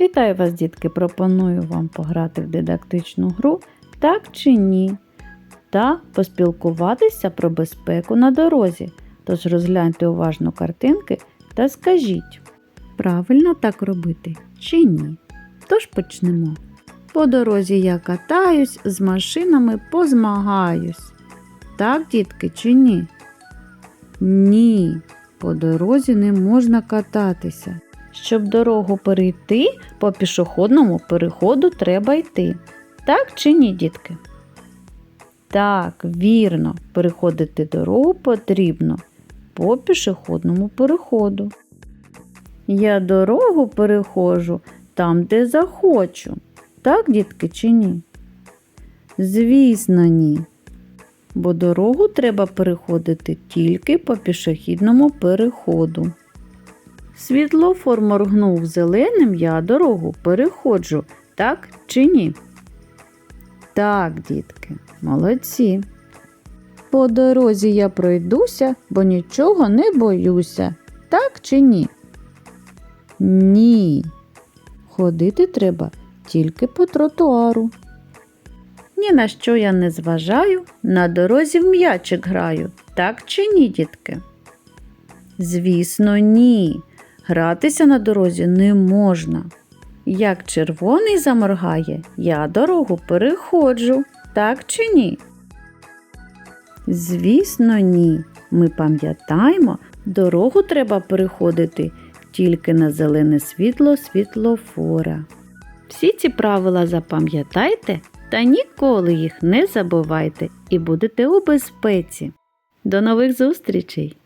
Вітаю вас, дітки! Пропоную вам пограти в дидактичну гру так чи ні, та поспілкуватися про безпеку на дорозі. Тож розгляньте уважно картинки та скажіть, правильно так робити чи ні. Тож почнемо. По дорозі я катаюсь, з машинами позмагаюсь. Так, дітки, чи ні? Ні, по дорозі не можна кататися. Щоб дорогу перейти, по пішохідному переходу треба йти. Так чи ні, дітки? Так, вірно, переходити дорогу потрібно по пішохідному переходу. Я дорогу переходжу там, де захочу. Так, дітки, чи ні? Звісно, ні. Бо дорогу треба переходити тільки по пішохідному переходу. Світлофор моргнув зеленим, я дорогу переходжу, так чи ні? Так, дітки, молодці. По дорозі я пройдуся, бо нічого не боюся. Так чи ні? Ні. Ходити треба тільки по тротуару. Ні на що я не зважаю, на дорозі в м'ячик граю. Так чи ні, дітки? Звісно, ні. Гратися на дорозі не можна. Як червоний заморгає, я дорогу переходжу, так чи ні? Звісно, ні. Ми пам'ятаємо, дорогу треба переходити тільки на зелене світло світлофора. Всі ці правила запам'ятайте та ніколи їх не забувайте і будете у безпеці. До нових зустрічей!